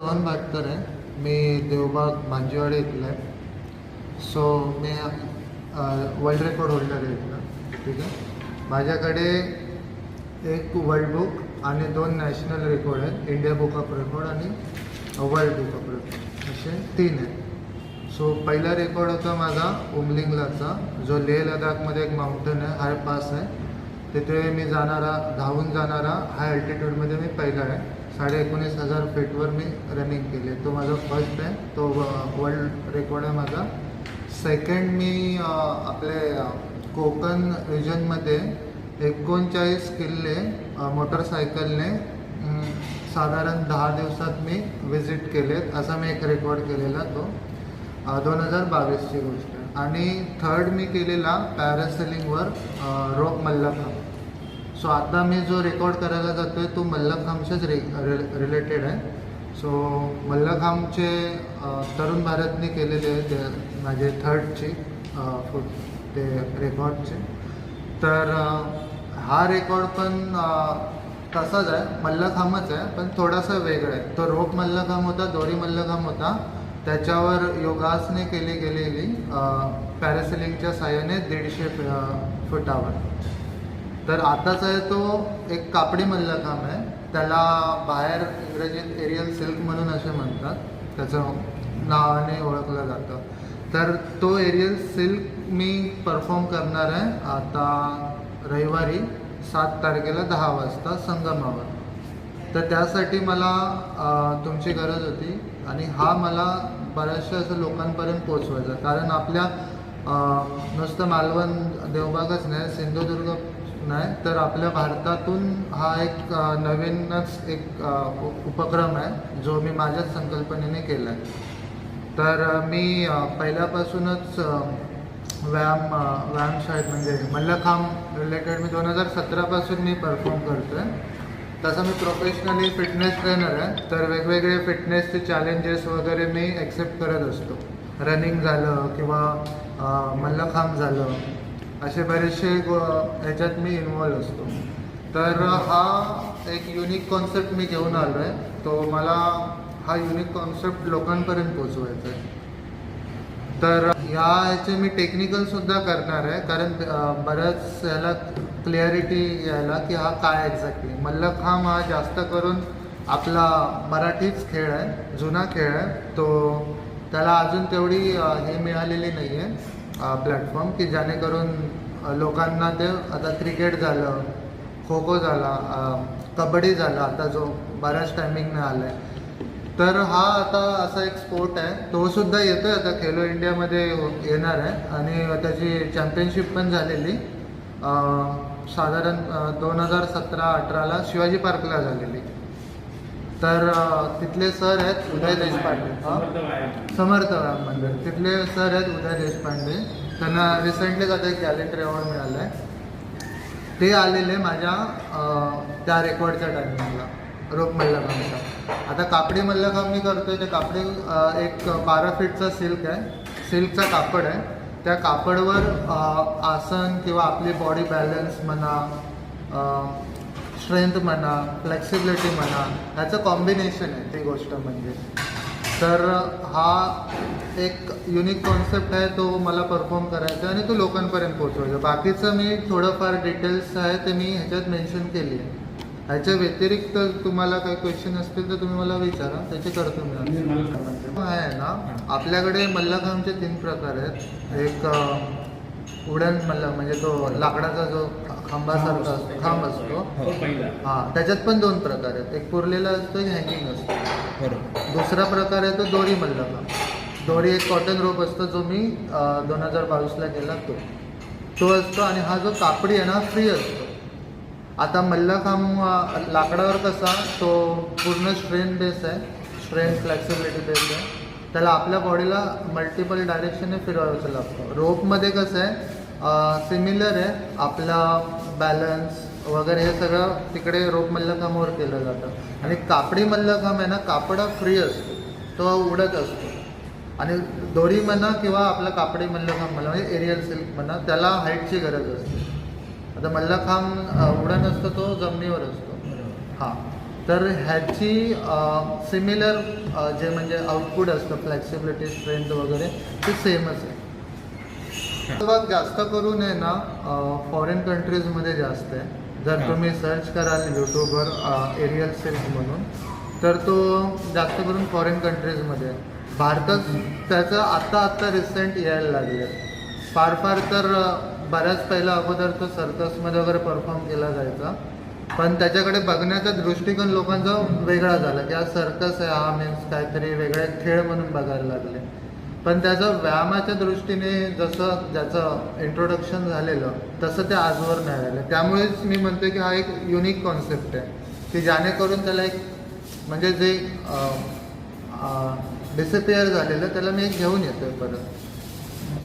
श्रवण भाटकर आहे मी देवबाग मांजीवाडी इथला आहे. सो मी वर्ल्ड रेकॉर्ड होल्डर आहे इथला. ठीक आहे? माझ्याकडे एक वर्ल्ड बुक आणि दोन नॅशनल रेकॉर्ड आहेत. इंडिया बुक ऑफ रेकॉर्ड आणि वर्ल्ड बुक ऑफ रेकॉर्ड असे तीन आहेत. सो पहिला रेकॉर्ड होता माझा उमलिंगलाचा. जो लेह लडाखमध्ये एक माउंटन आहे हाय पास आहे. तिथे मी जाणारा धावून जाणारा हाय अल्टिट्यूडमध्ये मी पहिला आहे. साडे एकोणीस हजार फीटवर मी रनिंग केली आहे. तो माझा फर्स्ट आहे. तो वर्ल्ड रेकॉर्ड आहे माझा. सेकंड मी आपले कोकण रिजनमध्ये एकोणचाळीस किल्ले मोटरसायकलने साधारण दहा दिवसात मी व्हिजिट केलेत. असा मी एक रेकॉर्ड केलेला तो. दोन हजार बावीसची गोष्ट. आहे आणि थर्ड मी केलेला पॅरासेलिंगवर रोप मल्लखा. सो आता मी जो रेकॉर्ड करायला जातो आहे तो मल्लखांबच्याच रि रिलेटेड आहे. सो मल्लखांबचे तरुण भारतने केलेले ते माझे थर्डची फुट ते रेकॉर्डचे तर हा रेकॉर्ड पण तसाच आहे. मल्लखांबच आहे पण थोडासा वेगळा आहे. तो रोप मल्लखांब होता दोरी मल्लखांब होता. त्याच्यावर योगासने केली गेलेली पॅरासिलिंगच्या साह्याने दीडशे फुटावर. तर आताचा आहे तो एक कापडी काम आहे. त्याला बाहेर इंग्रजीत एरियल सिल्क म्हणून असे म्हणतात. त्याचं नावाने ओळखलं जातं. तर तो एरियल सिल्क मी परफॉर्म करणार आहे आता रविवारी सात तारखेला दहा वाजता संगमावर. तर त्यासाठी मला तुमची गरज होती आणि हा मला बऱ्याचशा असं लोकांपर्यंत पोचवायचा कारण आपल्या नुसतं मालवण देवबागच नाही सिंधुदुर्ग नाही तर आपल्या भारतातून हा एक नवीनच एक उपक्रम आहे जो मी माझ्याच संकल्पनेने केला आहे तर मी पहिल्यापासूनच व्यायाम व्यायामशाळेत म्हणजे मल्लखांब रिलेटेड मी दोन हजार सतरापासून मी परफॉर्म करतो आहे तसं मी प्रोफेशनली फिटनेस ट्रेनर आहे तर वेगवेगळे फिटनेसचे चॅलेंजेस वगैरे मी ॲक्सेप्ट करत असतो. रनिंग झालं किंवा मल्लखांब झालं असे बरेचसे गो ह्याच्यात मी इन्वॉल्व असतो. तर हा एक युनिक कॉन्सेप्ट मी घेऊन आलो आहे तो मला हा युनिक कॉन्सेप्ट लोकांपर्यंत पोचवायचा आहे. तर ह्या ह्याचे मी टेक्निकलसुद्धा करणार आहे. कारण बऱ्याच याला क्लिअरिटी यायला की हा काय एक्झॅक्टली मल्लखांब हा जास्त करून आपला मराठीच खेळ आहे जुना खेळ आहे. तो त्याला अजून तेवढी हे मिळालेली नाही आहे प्लॅटफॉर्म की जेणेकरून लोकांना ते आता क्रिकेट झालं खो खो झाला कबड्डी झाला आता जो बऱ्याच टायमिंगने आला आहे तर हा आता असा एक स्पोर्ट आहे. तो सुद्धा येतोय आता खेलो इंडियामध्ये येणार आहे. आणि त्याची चॅम्पियनशिप पण झालेली. साधारण दोन हजार सतरा अठराला शिवाजी पार्कला झालेली. तर तिथले सर आहेत उदय देशपांडे. समर्थ व्यायाम मंदिर तिथले सर आहेत उदय देशपांडे. त्यांना रिसेंटलीच आता एक गॅलेंडर अवॉर्ड मिळाला आहे ते आलेले माझ्या त्या रेकॉर्डच्या टायमिंगला रोप मल्लखांबचा आता कापडी मल्लखांब मी करतो आहे ते कापडी एक बारा फीटचा सिल्क आहे. सिल्कचा कापड आहे. त्या कापडवर आसन किंवा आपली बॉडी बॅलन्स म्हणा स्ट्रेंथ म्हणा फ्लेक्सिबिलिटी म्हणा ह्याचं कॉम्बिनेशन आहे ती गोष्ट म्हणजे. तर हा एक युनिक कॉन्सेप्ट आहे तो मला परफॉर्म करायचा आहे आणि तो लोकांपर्यंत पोहोचवायचा. बाकीचं मी थोडंफार डिटेल्स आहे ते मी ह्याच्यात मेन्शन केली आहे. ह्याच्या व्यतिरिक्त तुम्हाला काही क्वेश्चन असतील तर तुम्ही मला विचारा त्याचे करतो. मी. आहे ना? आपल्याकडे मल्लखांबचे तीन प्रकार आहेत. एक उडन मल्ल म्हणजे तो लाकडाचा जो खांबासारखा असतो खांब असतो. हां. त्याच्यात पण दोन प्रकार आहेत. एक पुरलेला असतो एक हँगिंग असतो. दुसरा प्रकार आहे तो दोरी मल्लखांब दोरी एक कॉटन रोप असतो जो मी दोन हजार बावीसला केला तो. तो असतो आणि हा जो कापडी आहे ना फ्री असतो. आता मल्लखांब लाकडावर कसा तो पूर्ण स्ट्रेन बेस आहे. स्ट्रेन फ्लेक्सिबिलिटी बेस आहे. त्याला आपल्या बॉडीला मल्टिपल डायरेक्शनने फिरवायचं लागतं. रोपमध्ये कसं आहे सिमिलर आहे. आपला बॅलन्स वगैरे हे सगळं तिकडे रोप मल्लखांबावर केलं जातं. आणि कापडी मल्लखांब आहे ना कापडा फ्री असतो. तो उडत असतो. आणि दोरी म्हणा किंवा आपला कापडी मल्लखांब म्हणा म्हणजे एरियल सिल्क म्हणा त्याला हाईटची गरज असते. आता मल्लखांब अ, उडण असतो तो जमिनीवर असतो. हां. तर ह्याची सिमिलर जे म्हणजे आउटपुट असतं फ्लेक्सिबिलिटी स्ट्रेंथ वगैरे ते सेमच आहे सर्वात जास्त करून आहे ना फॉरेन कंट्रीजमध्ये जास्त आहे. जर. तुम्ही सर्च कराल यूट्यूबवर एरियल सिल्क म्हणून तर तो जास्त करून फॉरेन कंट्रीजमध्ये. भारतात त्याचं आत्ता आत्ता रिसेंट यायला लागले फार फार तर बऱ्याच पहिला अगोदर तो सर्कसमध्ये वगैरे परफॉर्म केला जायचा. पण त्याच्याकडे बघण्याचा दृष्टिकोन लोकांचा वेगळा झाला की हा सर्कस आहे हा मीन्स काहीतरी वेगळे खेळ म्हणून बघायला लागले. पण त्याचं व्यायामाच्या दृष्टीने जसं ज्याचं इंट्रोडक्शन झालेलं तसं ते आजवर नाही राहिलं त्यामुळेच मी म्हणतो की हा एक युनिक कॉन्सेप्ट आहे. की ज्यानेकरून त्याला एक म्हणजे जे डिसअपिअर झालेलं त्याला मी एक घेऊन येतोय परत.